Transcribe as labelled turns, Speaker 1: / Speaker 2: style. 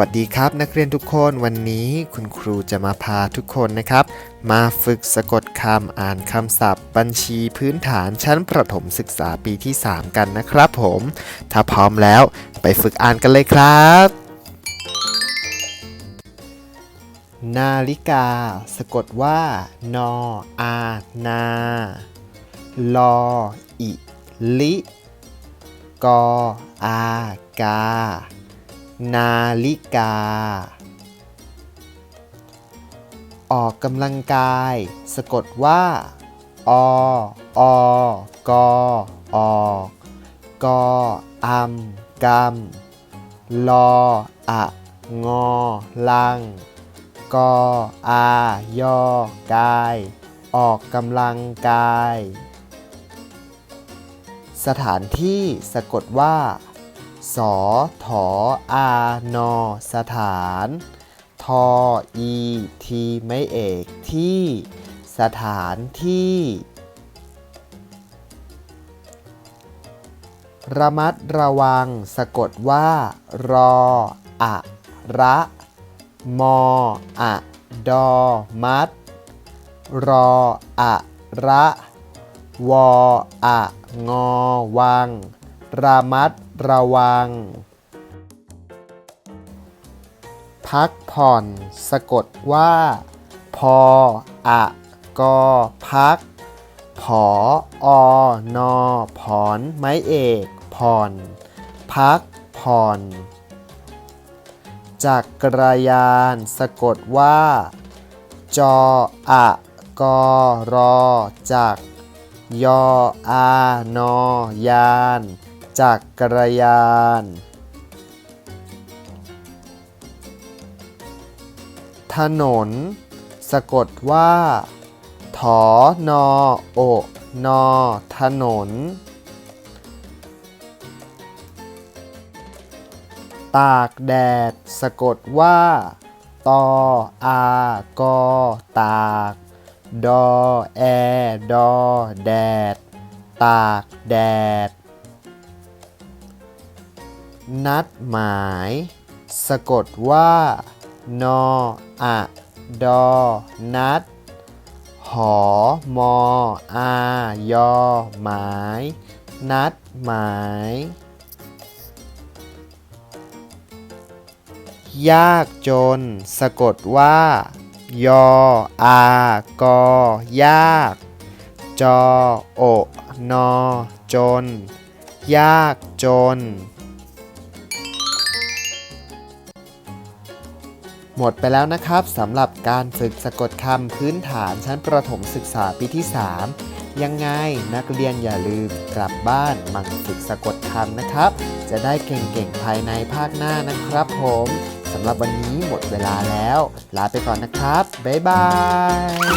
Speaker 1: วัสดีครับ นักเรียนทุกคนวันนี้คุณครูจะมาพาทุกคนนะครับ มาฝึกสะกดคำอ่านคำศัพท์ บัญชีพื้นฐานชั้นประถมศึกษาปีที่ 3 กันนะครับผม ถ้าพร้อมแล้วไปฝึกอ่านกันเลยครับ นาฬิกา สะกดว่า นออานาลออิลิกออากา นาฬิกา ออกกำลังกาย สะกดว่า อ อ ก ออกกอัมกำลออะงอลัง กอายอกาย ออกกำลังกาย สถานที่สะกดว่า สอถออานอสถาน ทออีทีไม่เอกที่สถานที่ ระมัดระวังสะกดว่า รออะระมออะดอมัด รออะระ วออะงอวัง ระมัดระวัง พักผ่อน สะกดว่า พออะกอพัก ผออนอผอนไม้เอก ผ่อน พักผ่อน จักรยาน สะกดว่า จออะกอรอจักยออานอยาน จักรยาน ถนน สะกดว่า ถอนอโอนอถนน ตากแดด สะกดว่า ตออากอตาก ดอแอ ดอ แดด ตากแดด นัดหมาย สะกดว่า นออะดอ นัด หอมออายอหมาย นัดหมาย ยากจน สะกดว่า ยออากอยาก จอโอนอจน ยากจน หมดไปแล้วนะครับสำหรับการฝึกสะกดคำพื้นฐานชั้นประถมศึกษาปีที่ 3 ยังไงนักเรียนอย่าลืมกลับบ้านหมั่นฝึกสะกดคำนะครับ จะได้เก่งๆภายในภาคหน้านะครับผมสำหรับวันนี้หมดเวลาแล้ว ลาไปก่อนนะครับ บ๊ายบาย